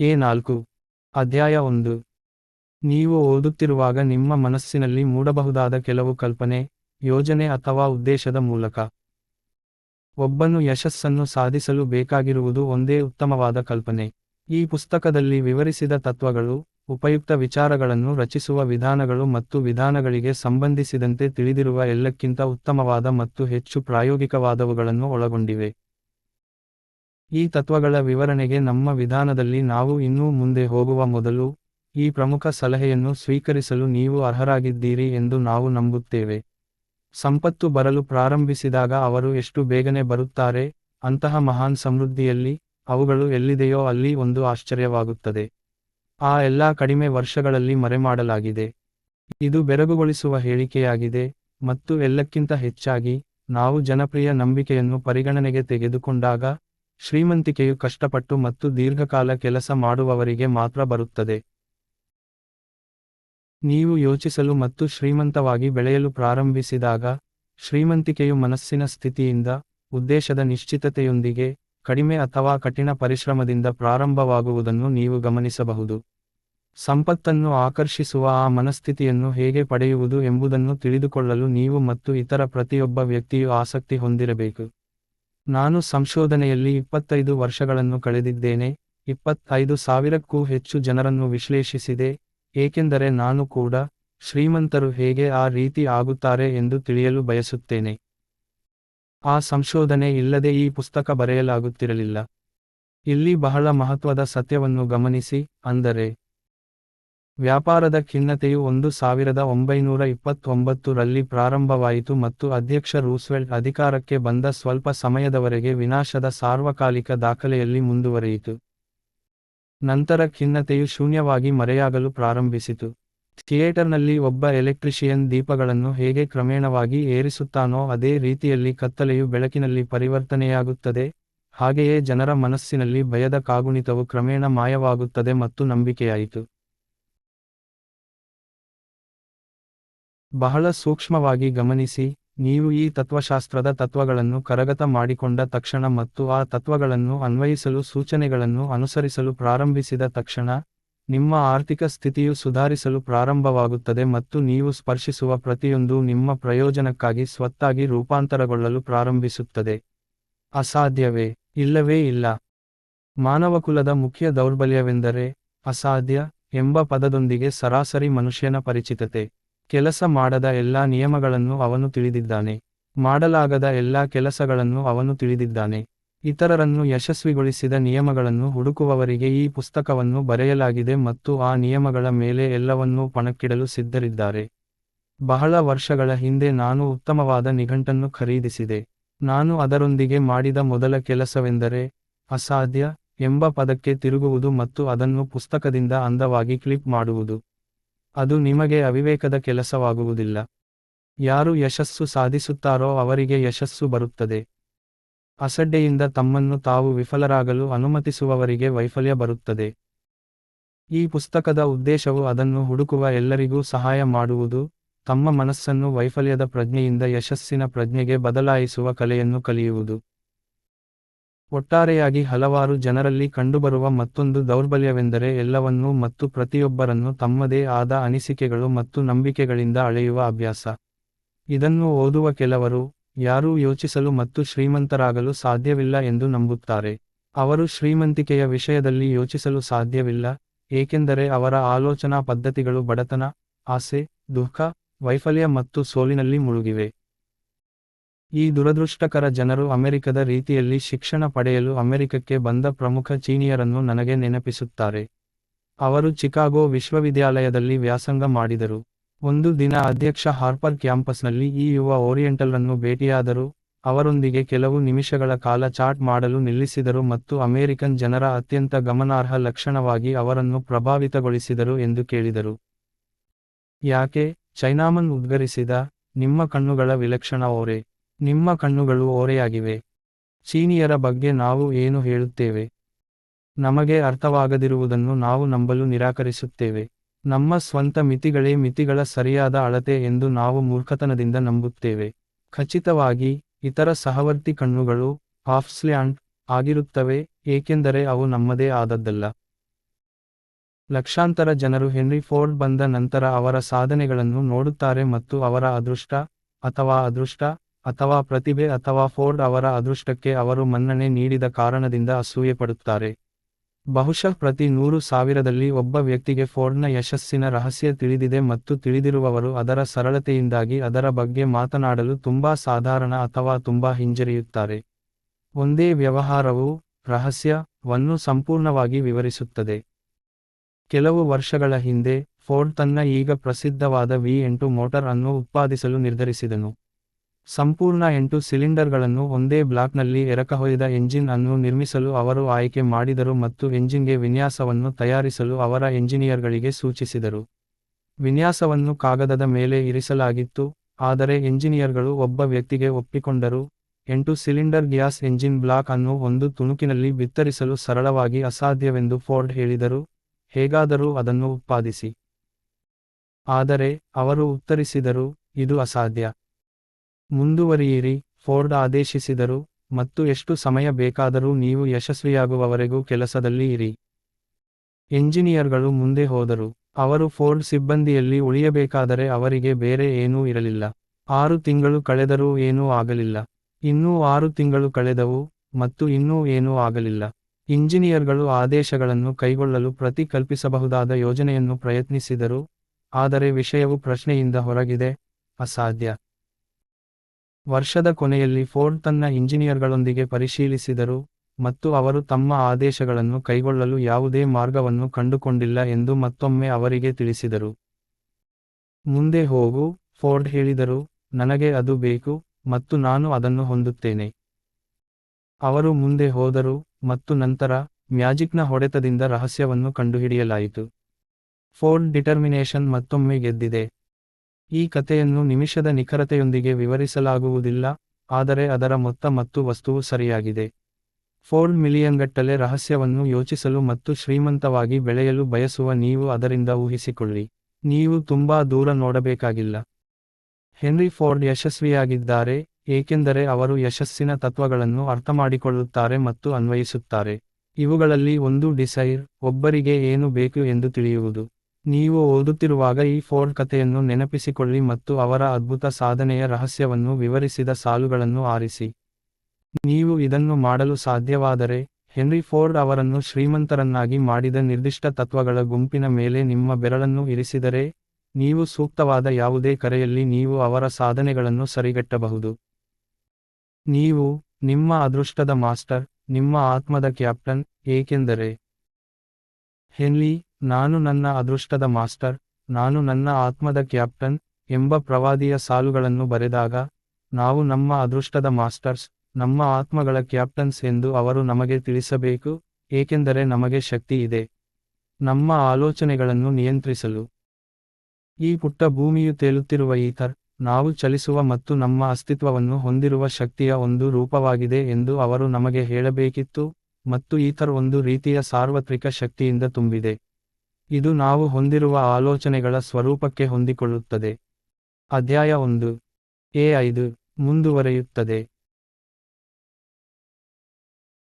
A ನಾಲ್ಕು, ಅಧ್ಯಾಯ ಒಂದು. ನೀವು ಓದುತ್ತಿರುವಾಗ ನಿಮ್ಮ ಮನಸ್ಸಿನಲ್ಲಿ ಮೂಡಬಹುದಾದ ಕೆಲವು ಕಲ್ಪನೆ, ಯೋಜನೆ ಅಥವಾ ಉದ್ದೇಶದ ಮೂಲಕ. ಒಬ್ಬನು ಯಶಸ್ಸನ್ನು ಸಾಧಿಸಲು ಬೇಕಾಗಿರುವುದು ಒಂದೇ ಉತ್ತಮವಾದ ಕಲ್ಪನೆ. ಈ ಪುಸ್ತಕದಲ್ಲಿ ವಿವರಿಸಿದ ತತ್ವಗಳು, ಉಪಯುಕ್ತ ವಿಚಾರಗಳನ್ನು ರಚಿಸುವ ವಿಧಾನಗಳು ಮತ್ತು ವಿಧಾನಗಳಿಗೆ ಸಂಬಂಧಿಸಿದಂತೆ ತಿಳಿದಿರುವ ಎಲ್ಲಕ್ಕಿಂತ ಉತ್ತಮವಾದ ಮತ್ತು ಹೆಚ್ಚು ಪ್ರಾಯೋಗಿಕವಾದವುಗಳನ್ನು ಒಳಗೊಂಡಿವೆ. ಈ ತತ್ವಗಳ ವಿವರಣೆಗೆ ನಮ್ಮ ವಿಧಾನದಲ್ಲಿ ನಾವು ಇನ್ನೂ ಮುಂದೆ ಹೋಗುವ ಮೊದಲು ಈ ಪ್ರಮುಖ ಸಲಹೆಯನ್ನು ಸ್ವೀಕರಿಸಲು ನೀವು ಅರ್ಹರಾಗಿದ್ದೀರಿ ಎಂದು ನಾವು ನಂಬುತ್ತೇವೆ. ಸಂಪತ್ತು ಬರಲು ಪ್ರಾರಂಭಿಸಿದಾಗ ಅವರು ಎಷ್ಟು ಬೇಗನೆ ಬರುತ್ತಾರೆ, ಅಂತಹ ಮಹಾನ್ ಸಮೃದ್ಧಿಯಲ್ಲಿ ಅವುಗಳು ಎಲ್ಲಿದೆಯೋ ಅಲ್ಲಿ ಒಂದು ಆಶ್ಚರ್ಯವಾಗುತ್ತದೆ. ಆ ಎಲ್ಲಾ ಕಡಿಮೆ ವರ್ಷಗಳಲ್ಲಿ ಮರೆಮಾಡಲಾಗಿದೆ. ಇದು ಬೆರಗುಗೊಳಿಸುವ ಹೇಳಿಕೆಯಾಗಿದೆ ಮತ್ತು ಎಲ್ಲಕ್ಕಿಂತ ಹೆಚ್ಚಾಗಿ ನಾವು ಜನಪ್ರಿಯ ನಂಬಿಕೆಯನ್ನು ಪರಿಗಣನೆಗೆ ತೆಗೆದುಕೊಂಡಾಗ ಶ್ರೀಮಂತಿಕೆಯು ಕಷ್ಟಪಟ್ಟು ಮತ್ತು ದೀರ್ಘಕಾಲ ಕೆಲಸ ಮಾಡುವವರಿಗೆ ಮಾತ್ರ ಬರುತ್ತದೆ. ನೀವು ಯೋಚಿಸಲು ಮತ್ತು ಶ್ರೀಮಂತವಾಗಿ ಬೆಳೆಯಲು ಪ್ರಾರಂಭಿಸಿದಾಗ, ಶ್ರೀಮಂತಿಕೆಯು ಮನಸ್ಸಿನ ಸ್ಥಿತಿಯಿಂದ, ಉದ್ದೇಶದ ನಿಶ್ಚಿತತೆಯೊಂದಿಗೆ, ಕಡಿಮೆ ಅಥವಾ ಕಠಿಣ ಪರಿಶ್ರಮದಿಂದ ಪ್ರಾರಂಭವಾಗುವುದನ್ನು ನೀವು ಗಮನಿಸಬಹುದು. ಸಂಪತ್ತನ್ನು ಆಕರ್ಷಿಸುವ ಆ ಮನಸ್ಥಿತಿಯನ್ನು ಹೇಗೆ ಪಡೆಯುವುದು ಎಂಬುದನ್ನು ತಿಳಿದುಕೊಳ್ಳಲು ನೀವು ಮತ್ತು ಇತರ ಪ್ರತಿಯೊಬ್ಬ ವ್ಯಕ್ತಿಯು ಆಸಕ್ತಿ ಹೊಂದಿರಬೇಕು. ನಾನು ಸಂಶೋಧನೆಯಲ್ಲಿ ಇಪ್ಪತ್ತೈದು ವರ್ಷಗಳನ್ನು ಕಳೆದಿದ್ದೇನೆ, ಇಪ್ಪತ್ತೈದು ಸಾವಿರಕ್ಕೂ ಹೆಚ್ಚು ಜನರನ್ನು ವಿಶ್ಲೇಷಿಸಿದೆ, ಏಕೆಂದರೆ ನಾನು ಕೂಡ ಶ್ರೀಮಂತರು ಹೇಗೆ ಆ ರೀತಿ ಆಗುತ್ತಾರೆ ಎಂದು ತಿಳಿಯಲು ಬಯಸುತ್ತೇನೆ. ಆ ಸಂಶೋಧನೆ ಇಲ್ಲದೆ ಈ ಪುಸ್ತಕ ಬರೆಯಲಾಗುತ್ತಿರಲಿಲ್ಲ. ಇಲ್ಲಿ ಬಹಳ ಮಹತ್ವದ ಸತ್ಯವನ್ನು ಗಮನಿಸಿ, ಅಂದರೆ ವ್ಯಾಪಾರದ ಖಿನ್ನತೆಯು ಒಂದು ಸಾವಿರದ ಒಂಬೈನೂರ ಇಪ್ಪತ್ತೊಂಬತ್ತು ರಲ್ಲಿ ಪ್ರಾರಂಭವಾಯಿತು ಮತ್ತು ಅಧ್ಯಕ್ಷ ರೂಸ್ವೆಲ್ಟ್ ಅಧಿಕಾರಕ್ಕೆ ಬಂದ ಸ್ವಲ್ಪ ಸಮಯದವರೆಗೆ ವಿನಾಶದ ಸಾರ್ವಕಾಲಿಕ ದಾಖಲೆಯಲ್ಲಿ ಮುಂದುವರಿಯಿತು. ನಂತರ ಖಿನ್ನತೆಯು ಶೂನ್ಯವಾಗಿ ಮರೆಯಾಗಲು ಪ್ರಾರಂಭಿಸಿತು. ಥಿಯೇಟರ್ನಲ್ಲಿ ಒಬ್ಬ ಎಲೆಕ್ಟ್ರಿಷಿಯನ್ ದೀಪಗಳನ್ನು ಹೇಗೆ ಕ್ರಮೇಣವಾಗಿ ಏರಿಸುತ್ತಾನೋ ಅದೇ ರೀತಿಯಲ್ಲಿ ಕತ್ತಲೆಯು ಬೆಳಕಿನಲ್ಲಿ ಪರಿವರ್ತನೆಯಾಗುತ್ತದೆ, ಹಾಗೆಯೇ ಜನರ ಮನಸ್ಸಿನಲ್ಲಿ ಭಯದ ಕಾಗುಣಿತವು ಕ್ರಮೇಣ ಮಾಯವಾಗುತ್ತದೆ ಮತ್ತು ನಂಬಿಕೆಯಾಯಿತು. ಬಹಳ ಸೂಕ್ಷ್ಮವಾಗಿ ಗಮನಿಸಿ, ನೀವು ಈ ತತ್ವಶಾಸ್ತ್ರದ ತತ್ವಗಳನ್ನು ಕರಗತ ಮಾಡಿಕೊಂಡ ತಕ್ಷಣ ಮತ್ತು ಆ ತತ್ವಗಳನ್ನು ಅನ್ವಯಿಸಲು ಸೂಚನೆಗಳನ್ನು ಅನುಸರಿಸಲು ಪ್ರಾರಂಭಿಸಿದ ತಕ್ಷಣ, ನಿಮ್ಮ ಆರ್ಥಿಕ ಸ್ಥಿತಿಯು ಸುಧಾರಿಸಲು ಪ್ರಾರಂಭವಾಗುತ್ತದೆ ಮತ್ತು ನೀವು ಸ್ಪರ್ಶಿಸುವ ಪ್ರತಿಯೊಂದು ನಿಮ್ಮ ಪ್ರಯೋಜನಕ್ಕಾಗಿ ಸ್ವತ್ತಾಗಿ ರೂಪಾಂತರಗೊಳ್ಳಲು ಪ್ರಾರಂಭಿಸುತ್ತದೆ. ಅಸಾಧ್ಯವೇ? ಇಲ್ಲವೇ ಇಲ್ಲ. ಮಾನವಕುಲದ ಮುಖ್ಯ ದೌರ್ಬಲ್ಯವೆಂದರೆ ಅಸಾಧ್ಯ ಎಂಬ ಪದದೊಂದಿಗೆ ಸರಾಸರಿ ಮನುಷ್ಯನ ಪರಿಚಿತತೆ. ಕೆಲಸ ಮಾಡದ ಎಲ್ಲಾ ನಿಯಮಗಳನ್ನು ಅವನು ತಿಳಿದಿದ್ದಾನೆ. ಮಾಡಲಾಗದ ಎಲ್ಲಾ ಕೆಲಸಗಳನ್ನು ಅವನು ತಿಳಿದಿದ್ದಾನೆ. ಇತರರನ್ನು ಯಶಸ್ವಿಗೊಳಿಸಿದ ನಿಯಮಗಳನ್ನು ಹುಡುಕುವವರಿಗೆ ಈ ಪುಸ್ತಕವನ್ನು ಬರೆಯಲಾಗಿದೆ ಮತ್ತು ಆ ನಿಯಮಗಳ ಮೇಲೆ ಎಲ್ಲವನ್ನೂ ಪಣಕ್ಕಿಡಲು ಸಿದ್ಧರಿದ್ದಾರೆ. ಬಹಳ ವರ್ಷಗಳ ಹಿಂದೆ ನಾನು ಉತ್ತಮವಾದ ನಿಘಂಟನ್ನು ಖರೀದಿಸಿದೆ. ನಾನು ಅದರೊಂದಿಗೆ ಮಾಡಿದ ಮೊದಲ ಕೆಲಸವೆಂದರೆ, ಅಸಾಧ್ಯ ಎಂಬ ಪದಕ್ಕೆ ತಿರುಗುವುದು ಮತ್ತು ಅದನ್ನು ಪುಸ್ತಕದಿಂದ ಅಂದವಾಗಿ ಕ್ಲಿಪ್ ಮಾಡುವುದು. ಅದು ನಿಮಗೆ ಅವಿವೇಕದ ಕೆಲಸವಾಗುವುದಿಲ್ಲ. ಯಾರು ಯಶಸ್ಸು ಸಾಧಿಸುತ್ತಾರೋ ಅವರಿಗೆ ಯಶಸ್ಸು ಬರುತ್ತದೆ. ಅಸಡ್ಡೆಯಿಂದ ತಮ್ಮನ್ನು ತಾವು ವಿಫಲರಾಗಲು ಅನುಮತಿಸುವವರಿಗೆ ವೈಫಲ್ಯ ಬರುತ್ತದೆ. ಈ ಪುಸ್ತಕದ ಉದ್ದೇಶವು ಅದನ್ನು ಹುಡುಕುವ ಎಲ್ಲರಿಗೂ ಸಹಾಯ ಮಾಡುವುದು, ತಮ್ಮ ಮನಸ್ಸನ್ನು ವೈಫಲ್ಯದ ಪ್ರಜ್ಞೆಯಿಂದ ಯಶಸ್ಸಿನ ಪ್ರಜ್ಞೆಗೆ ಬದಲಾಯಿಸುವ ಕಲೆಯನ್ನು ಕಲಿಯುವುದು. ಒಟ್ಟಾರೆಯಾಗಿ ಹಲವಾರು ಜನರಲ್ಲಿ ಕಂಡುಬರುವ ಮತ್ತೊಂದು ದೌರ್ಬಲ್ಯವೆಂದರೆ ಎಲ್ಲವನ್ನೂ ಮತ್ತು ಪ್ರತಿಯೊಬ್ಬರನ್ನು ತಮ್ಮದೇ ಆದ ಅನಿಸಿಕೆಗಳು ಮತ್ತು ನಂಬಿಕೆಗಳಿಂದ ಅಳೆಯುವ ಅಭ್ಯಾಸ. ಇದನ್ನು ಓದುವ ಕೆಲವರು, ಯಾರೂ ಯೋಚಿಸಲು ಮತ್ತು ಶ್ರೀಮಂತರಾಗಲು ಸಾಧ್ಯವಿಲ್ಲ ಎಂದು ನಂಬುತ್ತಾರೆ. ಅವರು ಶ್ರೀಮಂತಿಕೆಯ ವಿಷಯದಲ್ಲಿ ಯೋಚಿಸಲು ಸಾಧ್ಯವಿಲ್ಲ, ಏಕೆಂದರೆ ಅವರ ಆಲೋಚನಾ ಪದ್ಧತಿಗಳು ಬಡತನ, ಆಸೆ, ದುಃಖ, ವೈಫಲ್ಯ ಮತ್ತು ಸೋಲಿನಲ್ಲಿ ಮುಳುಗಿವೆ. ಈ ದುರದೃಷ್ಟಕರ ಜನರು ಅಮೆರಿಕದ ರೀತಿಯಲ್ಲಿ ಶಿಕ್ಷಣ ಪಡೆಯಲು ಅಮೆರಿಕಕ್ಕೆ ಬಂದ ಪ್ರಮುಖ ಚೀನಿಯರನ್ನು ನನಗೆ ನೆನಪಿಸುತ್ತಾರೆ. ಅವರು ಚಿಕಾಗೋ ವಿಶ್ವವಿದ್ಯಾಲಯದಲ್ಲಿ ವ್ಯಾಸಂಗ ಮಾಡಿದರು. ಒಂದು ದಿನ ಅಧ್ಯಕ್ಷ ಹಾರ್ಪರ್ ಕ್ಯಾಂಪಸ್ನಲ್ಲಿ ಈ ಯುವ ಓರಿಯೆಂಟಲ್ರನ್ನು ಭೇಟಿಯಾದರು. ಅವರೊಂದಿಗೆ ಕೆಲವು ನಿಮಿಷಗಳ ಕಾಲ ಚಾಟ್ ಮಾಡಲು ನಿಲ್ಲಿಸಿದರು ಮತ್ತು ಅಮೆರಿಕನ್ ಜನರ ಅತ್ಯಂತ ಗಮನಾರ್ಹ ಲಕ್ಷಣವಾಗಿ ಅವರನ್ನು ಪ್ರಭಾವಿತಗೊಳಿಸಿದರು ಎಂದು ಕೇಳಿದರು. ಯಾಕೆ? ಚೈನಾಮನ್ ಉದ್ಗರಿಸಿದ ನಿಮ್ಮ ಕಣ್ಣುಗಳ ವಿಲಕ್ಷಣ ಓರೆ. ನಿಮ್ಮ ಕಣ್ಣುಗಳು ಓರೆಯಾಗಿವೆ. ಚೀನಿಯರ ಬಗ್ಗೆ ನಾವು ಏನು ಹೇಳುತ್ತೇವೆ? ನಮಗೆ ಅರ್ಥವಾಗದಿರುವುದನ್ನು ನಾವು ನಂಬಲು ನಿರಾಕರಿಸುತ್ತೇವೆ. ನಮ್ಮ ಸ್ವಂತ ಮಿತಿಗಳೇ ಮಿತಿಗಳ ಸರಿಯಾದ ಅಳತೆ ಎಂದು ನಾವು ಮೂರ್ಖತನದಿಂದ ನಂಬುತ್ತೇವೆ. ಖಚಿತವಾಗಿ, ಇತರ ಸಹವರ್ತಿ ಕಣ್ಣುಗಳು ಆಫ್ಸ್ಲ್ಯಾಂಡ್ ಆಗಿರುತ್ತವೆ, ಏಕೆಂದರೆ ಅವು ನಮ್ಮದೇ ಆದದ್ದಲ್ಲ. ಲಕ್ಷಾಂತರ ಜನರು ಹೆನ್ರಿ ಫೋರ್ಡ್ ಬಂದ ನಂತರ ಅವರ ಸಾಧನೆಗಳನ್ನು ನೋಡುತ್ತಾರೆ ಮತ್ತು ಅವರ ಅದೃಷ್ಟ ಅಥವಾ ಅದೃಷ್ಟ ಅಥವಾ ಪ್ರತಿಭೆ ಅಥವಾ ಫೋರ್ಡ್ ಅವರ ಅದೃಷ್ಟಕ್ಕೆ ಅವರು ಮನ್ನಣೆ ನೀಡಿದ ಕಾರಣದಿಂದ ಅಸೂಯೆಪಡುತ್ತಾರೆ. ಬಹುಶಃ ಪ್ರತಿ ನೂರು ಸಾವಿರದಲ್ಲಿ ಒಬ್ಬ ವ್ಯಕ್ತಿಗೆ ಫೋರ್ಡ್ನ ಯಶಸ್ಸಿನ ರಹಸ್ಯ ತಿಳಿದಿದೆ ಮತ್ತು ತಿಳಿದಿರುವವರು ಅದರ ಸರಳತೆಯಿಂದಾಗಿ ಅದರ ಬಗ್ಗೆ ಮಾತನಾಡಲು ತುಂಬಾ ಸಾಧಾರಣ ಅಥವಾ ತುಂಬಾ ಹಿಂಜರಿಯುತ್ತಾರೆ. ಒಂದೇ ವ್ಯವಹಾರವು ರಹಸ್ಯವನ್ನು ಸಂಪೂರ್ಣವಾಗಿ ವಿವರಿಸುತ್ತದೆ. ಕೆಲವು ವರ್ಷಗಳ ಹಿಂದೆ, ಫೋರ್ಡ್ ತನ್ನ ಈಗ ಪ್ರಸಿದ್ಧವಾದ ವಿ ಎಂಟು ಮೋಟಾರ್ ಅನ್ನು ಉತ್ಪಾದಿಸಲು ನಿರ್ಧರಿಸಿದನು. ಸಂಪೂರ್ಣ ಎಂಟು ಸಿಲಿಂಡರ್ಗಳನ್ನು ಒಂದೇ ಬ್ಲಾಕ್ನಲ್ಲಿ ಎರಕಹೊಯ್ದ ಎಂಜಿನ್ ಅನ್ನು ನಿರ್ಮಿಸಲು ಅವರು ಆಯ್ಕೆ ಮಾಡಿದರು ಮತ್ತು ಎಂಜಿನ್ಗೆ ವಿನ್ಯಾಸವನ್ನು ತಯಾರಿಸಲು ಅವರ ಎಂಜಿನಿಯರ್ಗಳಿಗೆ ಸೂಚಿಸಿದರು. ವಿನ್ಯಾಸವನ್ನು ಕಾಗದದ ಮೇಲೆ ಇರಿಸಲಾಗಿತ್ತು, ಆದರೆ ಎಂಜಿನಿಯರ್ಗಳು ಒಬ್ಬ ವ್ಯಕ್ತಿಗೆ ಒಪ್ಪಿಕೊಂಡರು. ಎಂಟು ಸಿಲಿಂಡರ್ ಗ್ಯಾಸ್ ಎಂಜಿನ್ ಬ್ಲಾಕ್ ಅನ್ನು ಒಂದು ತುಣುಕಿನಲ್ಲಿ ಬಿತ್ತರಿಸಲು ಸರಳವಾಗಿ ಅಸಾಧ್ಯವೆಂದು ಫೋರ್ಡ್ ಹೇಳಿದರು, ಹೇಗಾದರೂ ಅದನ್ನು ಉತ್ಪಾದಿಸಿ. ಆದರೆ, ಅವರು ಉತ್ತರಿಸಿದರು, ಇದು ಅಸಾಧ್ಯ. ಮುಂದುವರಿಯಿರಿ, ಫೋರ್ಡ್ ಆದೇಶಿಸಿದರು, ಮತ್ತು ಎಷ್ಟು ಸಮಯ ಬೇಕಾದರೂ ನೀವು ಯಶಸ್ವಿಯಾಗುವವರೆಗೂ ಕೆಲಸದಲ್ಲಿ ಇರಿ. ಎಂಜಿನಿಯರ್ಗಳು ಮುಂದೆ ಹೋದರು, ಅವರು ಫೋರ್ಡ್ ಸಿಬ್ಬಂದಿಯಲ್ಲಿ ಉಳಿಯಬೇಕಾದರೆ ಅವರಿಗೆ ಬೇರೆ ಏನೂ ಇರಲಿಲ್ಲ, ಆರು ತಿಂಗಳು ಕಳೆದರೂ ಏನೂ ಆಗಲಿಲ್ಲ, ಇನ್ನೂ ಆರು ತಿಂಗಳು ಕಳೆದವು, ಮತ್ತು ಇನ್ನೂ ಏನೂ ಆಗಲಿಲ್ಲ. ಇಂಜಿನಿಯರ್ಗಳು ಆದೇಶಗಳನ್ನು ಕೈಗೊಳ್ಳಲು ಪ್ರತಿ ಕಲ್ಪಿಸಬಹುದಾದ ಯೋಜನೆಯನ್ನು ಪ್ರಯತ್ನಿಸಿದರು, ಆದರೆ ವಿಷಯವು ಪ್ರಶ್ನೆಯಿಂದ ಹೊರಗಿದೆ, ಅಸಾಧ್ಯ. ವರ್ಷದ ಕೊನೆಯಲ್ಲಿ ಫೋರ್ಡ್ ತನ್ನ ಇಂಜಿನಿಯರ್ಗಳೊಂದಿಗೆ ಪರಿಶೀಲಿಸಿದರು ಮತ್ತು ಅವರು ತಮ್ಮ ಆದೇಶಗಳನ್ನು ಕೈಗೊಳ್ಳಲು ಯಾವುದೇ ಮಾರ್ಗವನ್ನು ಕಂಡುಕೊಂಡಿಲ್ಲ ಎಂದು ಮತ್ತೊಮ್ಮೆ ಅವರಿಗೆ ತಿಳಿಸಿದರು. ಮುಂದೆ ಹೋಗು, ಫೋರ್ಡ್ ಹೇಳಿದರು, ನನಗೆ ಅದು ಬೇಕು ಮತ್ತು ನಾನು ಅದನ್ನು ಹೊಂದುತ್ತೇನೆ. ಅವರು ಮುಂದೆ ಹೋದರು ಮತ್ತು ನಂತರ ಮ್ಯಾಜಿಕ್ನ ಹೊಡೆತದಿಂದ ರಹಸ್ಯವನ್ನು ಕಂಡುಹಿಡಿಯಲಾಯಿತು. ಫೋರ್ಡ್ ಡಿಟರ್ಮಿನೇಷನ್ ಮತ್ತೊಮ್ಮೆ ಗೆದ್ದಿದೆ. ಈ ಕಥೆಯನ್ನು ನಿಮಿಷದ ನಿಖರತೆಯೊಂದಿಗೆ ವಿವರಿಸಲಾಗುವುದಿಲ್ಲ, ಆದರೆ ಅದರ ಮೊತ್ತ ಮತ್ತು ವಸ್ತುವು ಸರಿಯಾಗಿದೆ. ಫೋರ್ಡ್ ಮಿಲಿಯನ್ಗಟ್ಟಲೆ ರಹಸ್ಯವನ್ನು ಯೋಚಿಸಲು ಮತ್ತು ಶ್ರೀಮಂತವಾಗಿ ಬೆಳೆಯಲು ಬಯಸುವ ನೀವು ಅದರಿಂದ ಊಹಿಸಿಕೊಳ್ಳಿ. ನೀವು ತುಂಬಾ ದೂರ ನೋಡಬೇಕಾಗಿಲ್ಲ. ಹೆನ್ರಿ ಫೋರ್ಡ್ ಯಶಸ್ವಿಯಾಗಿದ್ದಾರೆ, ಏಕೆಂದರೆ ಅವರು ಯಶಸ್ಸಿನ ತತ್ವಗಳನ್ನು ಅರ್ಥಮಾಡಿಕೊಳ್ಳುತ್ತಾರೆ ಮತ್ತು ಅನ್ವಯಿಸುತ್ತಾರೆ. ಇವುಗಳಲ್ಲಿ ಒಂದು ಡಿಸೈರ್, ಒಬ್ಬರಿಗೆ ಏನು ಬೇಕು ಎಂದು ತಿಳಿಯುವುದು. ನೀವು ಓದುತ್ತಿರುವಾಗ ಈ ಫೋರ್ಡ್ ಕಥೆಯನ್ನು ನೆನಪಿಸಿಕೊಳ್ಳಿ ಮತ್ತು ಅವರ ಅದ್ಭುತ ಸಾಧನೆಯ ರಹಸ್ಯವನ್ನು ವಿವರಿಸಿದ ಸಾಲುಗಳನ್ನು ಆರಿಸಿ. ನೀವು ಇದನ್ನು ಮಾಡಲು ಸಾಧ್ಯವಾದರೆ, ಹೆನ್ರಿ ಫೋರ್ಡ್ ಅವರನ್ನು ಶ್ರೀಮಂತರನ್ನಾಗಿ ಮಾಡಿದ ನಿರ್ದಿಷ್ಟ ತತ್ವಗಳ ಗುಂಪಿನ ಮೇಲೆ ನಿಮ್ಮ ಬೆರಳನ್ನು ಇರಿಸಿದರೆ, ನೀವು ಸೂಕ್ತವಾದ ಯಾವುದೇ ಕರೆಯಲ್ಲಿ ನೀವು ಅವರ ಸಾಧನೆಗಳನ್ನು ಸರಿಗಟ್ಟಬಹುದು. ನೀವು ನಿಮ್ಮ ಅದೃಷ್ಟದ ಮಾಸ್ಟರ್, ನಿಮ್ಮ ಆತ್ಮದ ಕ್ಯಾಪ್ಟನ್, ಏಕೆಂದರೆ ಹೆನ್ಲಿ ನಾನು ನನ್ನ ಅದೃಷ್ಟದ ಮಾಸ್ಟರ್, ನಾನು ನನ್ನ ಆತ್ಮದ ಕ್ಯಾಪ್ಟನ್ ಎಂಬ ಪ್ರವಾದಿಯ ಸಾಲುಗಳನ್ನು ಬರೆದಾಗ, ನಾವು ನಮ್ಮ ಅದೃಷ್ಟದ ಮಾಸ್ಟರ್ಸ್, ನಮ್ಮ ಆತ್ಮಗಳ ಕ್ಯಾಪ್ಟನ್ಸ್ ಎಂದು ಅವರು ನಮಗೆ ತಿಳಿಸಬೇಕು, ಏಕೆಂದರೆ ನಮಗೆ ಶಕ್ತಿ ಇದೆ. ನಮ್ಮ ಆಲೋಚನೆಗಳನ್ನು ನಿಯಂತ್ರಿಸಲು. ಈ ಪುಟ್ಟ ಭೂಮಿಯು ತೇಲುತ್ತಿರುವ ಈಥರ್, ನಾವು ಚಲಿಸುವ ಮತ್ತು ನಮ್ಮ ಅಸ್ತಿತ್ವವನ್ನು ಹೊಂದಿರುವ ಶಕ್ತಿಯ ಒಂದು ರೂಪವಾಗಿದೆ ಎಂದು ಅವರು ನಮಗೆ ಹೇಳಬೇಕಿತ್ತು, ಮತ್ತು ಈಥರ್ ಒಂದು ರೀತಿಯ ಸಾರ್ವತ್ರಿಕ ಶಕ್ತಿಯಿಂದ ತುಂಬಿದೆ. ಇದು ನಾವು ಹೊಂದಿರುವ ಆಲೋಚನೆಗಳ ಸ್ವರೂಪಕ್ಕೆ ಹೊಂದಿಕೊಳ್ಳುತ್ತದೆ. ಅಧ್ಯಾಯ ಒಂದು. ಎ ಐದು. ಮುಂದುವರೆಯುತ್ತದೆ.